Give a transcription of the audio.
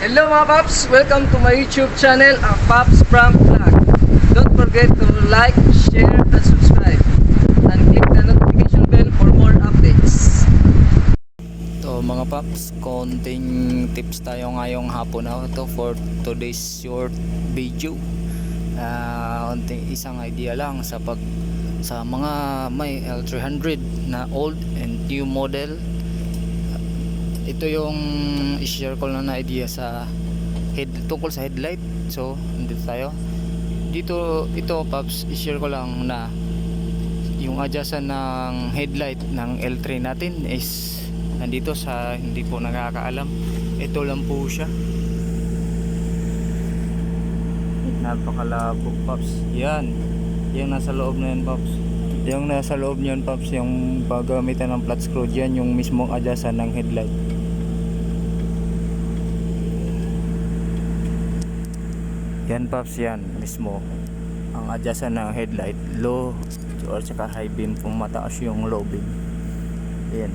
Hello mga Paps! Welcome to my YouTube channel, ang Paps Prank Vlog. Don't forget to like, share, and subscribe. And click the notification bell for more updates. So mga paps, konting tips tayo ngayong hapon na ito for today's short video. Konting isang idea lang sa pag sa mga may L300 na old and new model. Ito yung i-share ko lang na idea sa head tungkol sa headlight. So, dito tayo. Dito ito paps, i-share ko lang na yung adjustan ng headlight ng L3 natin is nandito sa hindi po nakakaalam. Ito lang po siya. Napakalabo paps yan. Yung nasa loob na yan paps yung nasa loob niyan paps yung paggamitan ng flat screw dyan yung mismong adjustan ng headlight yan paps yan mismo. Ang adjustan ng headlight low or saka high beam kung mataas yung low beam. Yan